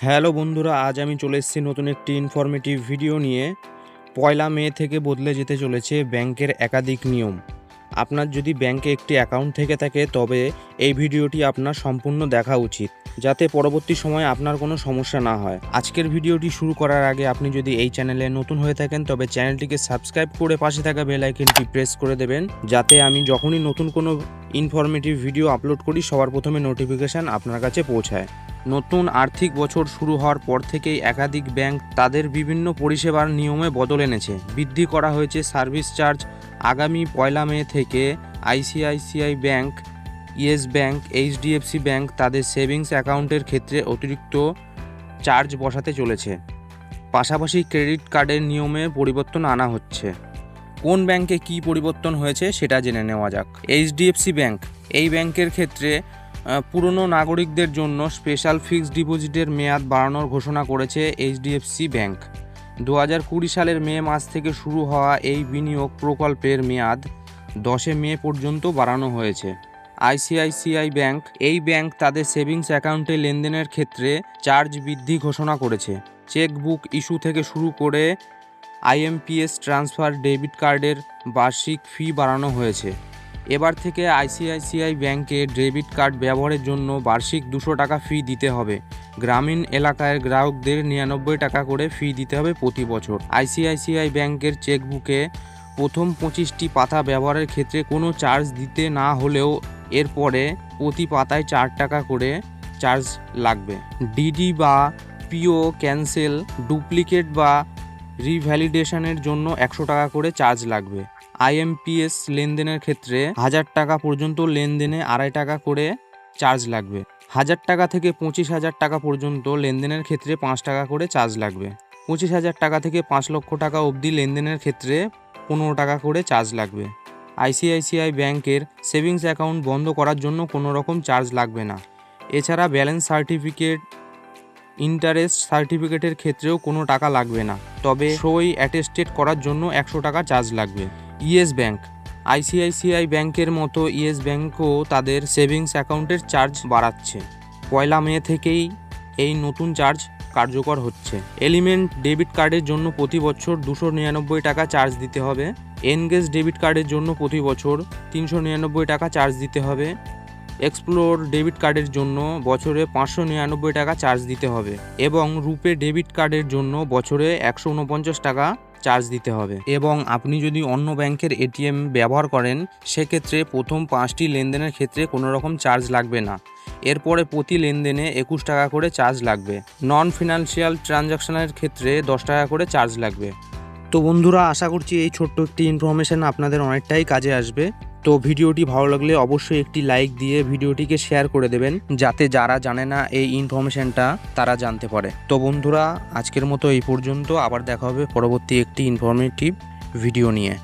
Hello বন্ধুরা, আজ আমি চলে এসেছি নতুন একটি ইনফরমেটিভ ভিডিও নিয়ে। পয়লা মে থেকে বদলে যেতে চলেছে ব্যাংকের একাধিক নিয়ম। আপনার যদি ব্যাংকে একটি অ্যাকাউন্ট থেকে থাকে, তবে এই ভিডিওটি আপনার সম্পূর্ণ দেখা উচিত, যাতে পরবর্তী সময়ে আপনার কোনো সমস্যা না হয়। আজকের ভিডিওটি শুরু করার আগে আপনি যদি এই চ্যানেলে নতুন হয়ে থাকেন, তবে চ্যানেলটিকে সাবস্ক্রাইব করে পাশে থাকা বেল আইকনটি প্রেস করে দেবেন, যাতে আমি যখনই নতুন কোনো ইনফরমেটিভ ভিডিও আপলোড করি, সবার প্রথমে নোটিফিকেশান আপনার কাছে পৌঁছায়। নতুন আর্থিক বছর শুরু হওয়ার পর থেকেই একাধিক ব্যাংক তাদের বিভিন্ন পরিষেবার নিয়মে বদল এনেছে। বৃদ্ধি করা হয়েছে সার্ভিস চার্জ। আগামী পয়লা মে থেকে ICICI bank, Yes bank, HDFC bank তাদের সেভিংস অ্যাকাউন্টের ক্ষেত্রে অতিরিক্ত চার্জ বসাতে চলেছে। পাশাপাশি ক্রেডিট কার্ডের নিয়মে পরিবর্তন আনা হচ্ছে। কোন ব্যাংকে কি পরিবর্তন হয়েছে সেটা জেনে নেওয়া যাক। এইচডিএফসি ব্যাংক, এই ব্যাংকের ক্ষেত্রে পুরনো নাগরিকদের জন্য স্পেশাল ফিক্সড ডিপোজিটের মেয়াদ বাড়ানোর ঘোষণা করেছে এইচডিএফসি ব্যাংক। দু হাজার কুড়ি সালের মে মাস থেকে শুরু হওয়া এই বিনিয়োগ প্রকল্পের মেয়াদ দশে মে পর্যন্ত বাড়ানো হয়েছে। আইসিআইসিআই ব্যাংক, এই ব্যাংক তাদের সেভিংস অ্যাকাউন্টে লেনদেনের ক্ষেত্রে চার্জ বৃদ্ধি ঘোষণা করেছে। চেকবুক ইস্যু থেকে শুরু করে আইএমপিএস ট্রান্সফার ডেবিট কার্ডের বার্ষিক ফি বাড়ানো হয়েছে। এবার থেকে আইসিআইসিআই ব্যাংকে ডেবিট কার্ড ব্যবহারের জন্য বার্ষিক দুশো টাকা ফি দিতে হবে। গ্রামীণ এলাকায় গ্রাহকদের নিরানব্বই টাকা করে ফি দিতে হবে প্রতি বছর। আইসিআইসিআই ব্যাংকের চেকবুকে প্রথম পঁচিশটি পাতা ব্যবহারের ক্ষেত্রে কোনো চার্জ দিতে না হলেও এরপরে প্রতি পাতায় চার টাকা করে চার্জ লাগবে। ডিডি বা পিও ক্যান্সেল, ডুপ্লিকেট বা রিভ্যালিডেশনের জন্য একশো টাকা করে চার্জ লাগবে। আইএমপিএস লেনদেনের ক্ষেত্রে হাজার টাকা পর্যন্ত লেনদেনে আড়াই টাকা করে চার্জ লাগবে। হাজার টাকা থেকে পঁচিশ হাজার টাকা পর্যন্ত লেনদেনের ক্ষেত্রে পাঁচ টাকা করে চার্জ লাগবে। পঁচিশ হাজার টাকা থেকে পাঁচ লক্ষ টাকা অবধি লেনদেনের ক্ষেত্রে পনেরো টাকা করে চার্জ লাগবে। আইসিআইসিআই ব্যাংকের সেভিংস অ্যাকাউন্ট বন্ধ করার জন্য কোনো রকম চার্জ লাগবে না। এছাড়া ব্যালেন্স সার্টিফিকেট ইন্টারেস্ট সার্টিফিকেটের ক্ষেত্রেও কোনো টাকা লাগবে না। তবে সই অ্যাটেস্টেড করার জন্য একশো টাকা চার্জ লাগবে। Yes bank. আইসিআইসিআই ব্যাংকের মতো ইয়েস ব্যাংকও তাদের সেভিংস অ্যাকাউন্টের চার্জ বাড়াচ্ছে। পয়লা মে থেকেই এই নতুন চার্জ কার্যকর হচ্ছে। এলিমেন্ট ডেবিট কার্ডের জন্য প্রতি বছর দুশো নিরানব্বই টাকা চার্জ দিতে হবে। এনগেজ ডেবিট কার্ডের জন্য প্রতি বছর তিনশো নিরানব্বই টাকা চার্জ দিতে হবে। এক্সপ্লোর ডেবিট কার্ডের জন্য বছরে পাঁচশো নিরানব্বই টাকা চার্জ দিতে হবে এবং রুপে ডেবিট কার্ডের জন্য বছরে একশো উনপঞ্চাশ টাকা চার্জ দিতে হবে। এবং আপনি যদি অন্য ব্যাংকের এটিএম ব্যবহার করেন, সেক্ষেত্রে প্রথম পাঁচটি লেনদেনের ক্ষেত্রে কোনো রকম চার্জ লাগবে না। এরপরে প্রতি লেনদেনে একুশ টাকা করে চার্জ লাগবে। নন ফিনান্সিয়াল ট্রানজাকশনের ক্ষেত্রে দশ টাকা করে চার্জ লাগবে। তো বন্ধুরা, আশা করছি এই ছোট্ট একটি ইনফরমেশান আপনাদের অনেকটাই কাজে আসবে। তো ভিডিওটি ভালো লাগলে অবশ্যই একটি লাইক দিয়ে ভিডিওটিকে শেয়ার করে দেবেন, যাতে যারা জানে না এই ইনফরমেশানটা তারা জানতে পারে। তো বন্ধুরা, আজকের মতো এই পর্যন্ত। আবার দেখা হবে পরবর্তী একটি ইনফরমেটিভ ভিডিও নিয়ে।